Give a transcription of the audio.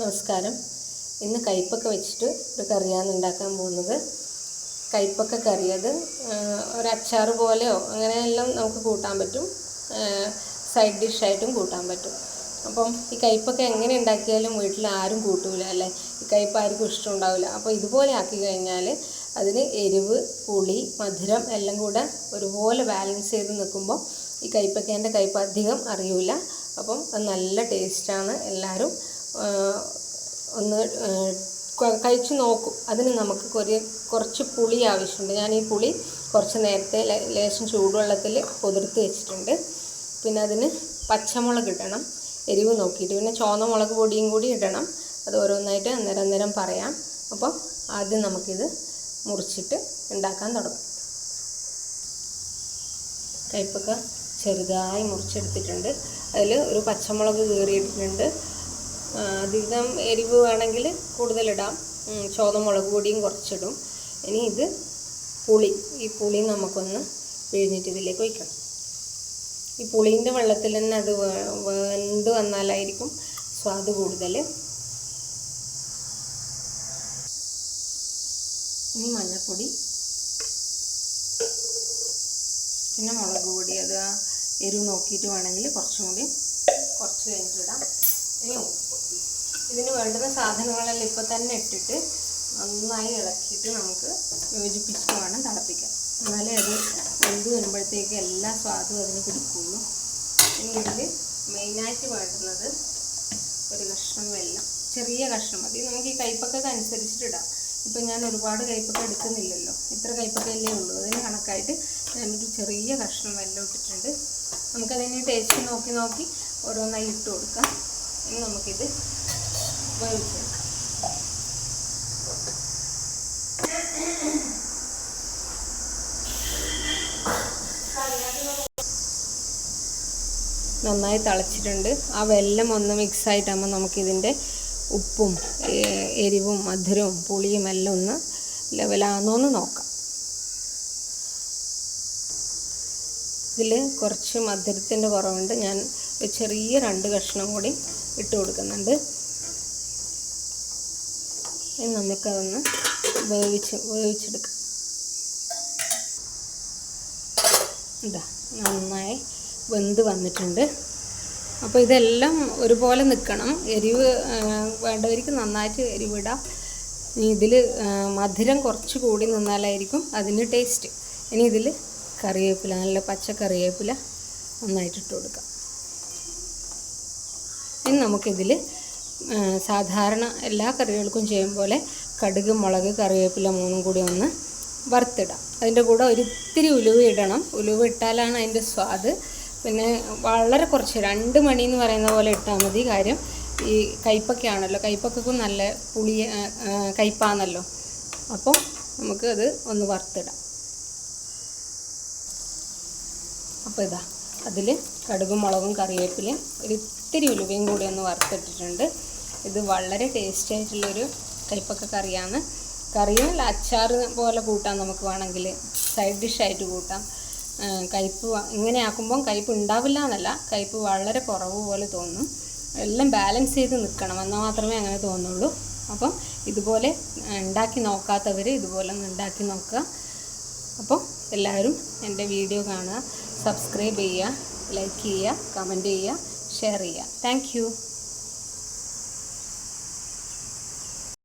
നമസ്കാരം. ഇന്ന് കയ്പ്പൊക്കെ വെച്ചിട്ട് ഒരു കറിയാണ് ഉണ്ടാക്കാൻ പോകുന്നത്. കയ്പ്പൊക്കെ കറി അത് ഒരച്ചാറ് പോലെയോ അങ്ങനെയെല്ലാം നമുക്ക് കൂട്ടാൻ പറ്റും. സൈഡ് ഡിഷായിട്ടും കൂട്ടാൻ പറ്റും. അപ്പം ഈ കയ്പ്പൊക്കെ എങ്ങനെ ഉണ്ടാക്കിയാലും വീട്ടിൽ ആരും കൂട്ടൂല അല്ലേ? ഈ കയ്പ്പ് ആർക്കും ഇഷ്ടമുണ്ടാവില്ല. അപ്പോൾ ഇതുപോലെ ആക്കി കഴിഞ്ഞാൽ അതിന് എരിവ് പുളി മധുരം എല്ലാം കൂടെ ഒരുപോലെ ബാലൻസ് ചെയ്ത് നിൽക്കുമ്പോൾ ഈ കയ്പ്പൊക്കേന്റെ കയ്പ്പ് അധികം അറിയൂല. അപ്പം അത് നല്ല ടേസ്റ്റാണ് എല്ലാവരും ഒന്ന് കഴിച്ച് നോക്കും. അതിന് നമുക്ക് കുറേ കുറച്ച് പുളി ആവശ്യമുണ്ട്. ഞാൻ ഈ പുളി കുറച്ച് നേരത്തെ ലേശം ചൂടുവെള്ളത്തിൽ കുതിർത്ത് വെച്ചിട്ടുണ്ട്. പിന്നെ അതിന് പച്ചമുളക് ഇടണം. എരിവ് നോക്കിയിട്ട്. പിന്നെ ചുവന്ന മുളക് പൊടിയും കൂടി ഇടണം. അത് ഓരോന്നായിട്ട് അന്നേരം അന്നേരം പറയാം. അപ്പോൾ ആദ്യം നമുക്കിത് മുറിച്ചിട്ട് ഉണ്ടാക്കാൻ തുടങ്ങാം. കയ്പ്പൊക്കെ ചെറുതായി മുറിച്ചെടുത്തിട്ടുണ്ട്. അതിൽ ഒരു പച്ചമുളക് കീറിയിട്ടിട്ടുണ്ട് ആ, അധികം എരിവ് വേണമെങ്കിൽ കൂടുതലിടാം. ഉം, ചുവന്ന മുളക് പൊടിയും കുറച്ചിടും. ഇനി ഇത് പുളി. ഈ പുളി നമുക്കൊന്ന് പിഴിഞ്ഞിട്ട് ഇതിലേക്ക് ഒഴിക്കണം. ഈ പുളീന്റെ വെള്ളത്തിൽ തന്നെ അത് വെന്ത് വന്നാലായിരിക്കും. സ്വാദ് കൂടുതൽ. ഇനി മഞ്ഞൾപ്പൊടി. പിന്നെ മുളക് പൊടി. അത് എരിവ് നോക്കിയിട്ട് വേണമെങ്കിൽ കുറച്ചും കൂടി കുറച്ച് കഴിഞ്ഞിട്ടിടാം. ഇനി ഇതിന് വേണ്ടുന്ന സാധനങ്ങളെല്ലാം ഇപ്പോൾ തന്നെ ഇട്ടിട്ട് നന്നായി ഇളക്കിയിട്ട് നമുക്ക് യോജിപ്പിച്ചിട്ട് വേണം തിളപ്പിക്കാൻ. എന്നാലേ അത് വെന്ത് വരുമ്പോഴത്തേക്ക് എല്ലാ സ്വാദും അതിന് പിടിക്കുള്ളൂ ഇനി ഇതിൽ മെയിനായിട്ട് വേണ്ടുന്നത് ഒരു കഷ്ണം വെള്ളം ചെറിയ കഷ്ണം മതി. നമുക്ക് ഈ കയ്പ്പൊക്കെ അനുസരിച്ചിട്ടിടാം ഇപ്പം ഞാൻ ഒരുപാട് കയ്പ്പൊക്കെ എടുക്കുന്നില്ലല്ലോ. ഇത്ര കയ്പ്പൊക്കെയല്ലേ ഉള്ളൂ. അതിന് കണക്കായിട്ട് ഞാനൊരു ചെറിയ കഷ്ണം വെള്ളം ഇട്ടിട്ടുണ്ട്. നമുക്കതിന് ടേസ്റ്റ് നോക്കി നോക്കി ഓരോന്നായി ഇട്ട് കൊടുക്കാം. ഇനി നമുക്കിത് വേവിച്ചെടുക്കാം നന്നായി തിളച്ചിട്ടുണ്ട്. ആ വെല്ലം ഒന്ന് മിക്സ് ആയിട്ടാകുമ്പോൾ നമുക്കിതിന്റെ ഉപ്പും എരിവും മധുരവും പുളിയും എല്ലാം ഒന്ന് ലെവലാണോ എന്ന് നോക്കാം. ഇതിൽ കുറച്ച് മധുരത്തിന്റെ കുറവുണ്ട്. ഞാൻ ഒരു ചെറിയ രണ്ട് കഷ്ണം കൂടി ഇട്ട് കൊടുക്കുന്നുണ്ട്. ഇനി നമുക്കതൊന്ന് വേവിച്ച് വേവിച്ചെടുക്കാം. ഇതാ നന്നായി വെന്ത് വന്നിട്ടുണ്ട്. അപ്പോൾ ഇതെല്ലാം ഒരുപോലെ നിൽക്കണം എരിവ് വേണ്ടവർക്ക് നന്നായിട്ട് എരിവിടാം. ഇനി ഇതിൽ മധുരം കുറച്ച് കൂടി നിന്നാലായിരിക്കും അതിന് ടേസ്റ്റ്. ഇനി ഇതിൽ കറിവേപ്പില നല്ല പച്ചക്കറിവേപ്പില നന്നായിട്ട് ഇട്ട് കൊടുക്കാം. ഇനി നമുക്കിതിൽ സാധാരണ എല്ലാ കറികൾക്കും ചെയ്യും പോലെ കടുക് മുളക് കറിവേപ്പില മൂന്നും കൂടി ഒന്ന് വറുത്തിടാം. അതിന്റെ കൂടെ ഒരിത്തിരി ഉലുവ ഇടണം. ഉലുവ ഇട്ടാലാണ് അതിന്റെ സ്വാദ് പിന്നെ വളരെ കുറച്ച് രണ്ട് മണി എന്ന് പറയുന്ന പോലെ ഇട്ടാൽ മതി. കാര്യം ഈ കയ്പ്പൊക്കെ കയ്പ്പക്കും നല്ല പുളി കയ്പ്പാണല്ലോ അപ്പോൾ നമുക്ക് അത് ഒന്ന് വറുത്തിടാം. അപ്പോൾ ഇതാ. അതിൽ കടുകും മുളകും കറിവേപ്പിലയും ഒരു ഇത്തിരി ഉലുവയും കൂടി ഒന്ന് വറുത്തിട്ടിട്ടുണ്ട്. ഇത് വളരെ ടേസ്റ്റി ആയിട്ടുള്ളൊരു കൈപ്പൊക്കെ കറിയാണ്. കറിയല്ല അച്ചാർ പോലെ കൂട്ടാം നമുക്ക് വേണമെങ്കിൽ. സൈഡ് ഡിഷായിട്ട് കൂട്ടാം. കയ്പ്പ് ഇങ്ങനെ ആക്കുമ്പം കയ്പ്പ് ഉണ്ടാവില്ല എന്നല്ല കയ്പ്പ് വളരെ കുറവ് പോലെ തോന്നും. എല്ലാം ബാലൻസ് ചെയ്ത് നിൽക്കണം എന്നാൽ മാത്രമേ അങ്ങനെ തോന്നുള്ളൂ. അപ്പം ഇതുപോലെ ഉണ്ടാക്കി നോക്കാത്തവർ ഇതുപോലെ ഒന്ന് ഉണ്ടാക്കി നോക്കുക. അപ്പോൾ എല്ലാവരും എന്റെ വീഡിയോ കാണുക. സബ്സ്ക്രൈബ് ചെയ്യുക ലൈക്ക് ചെയ്യുക കമന്റ് ചെയ്യുക ഷെയർ ചെയ്യുക. താങ്ക്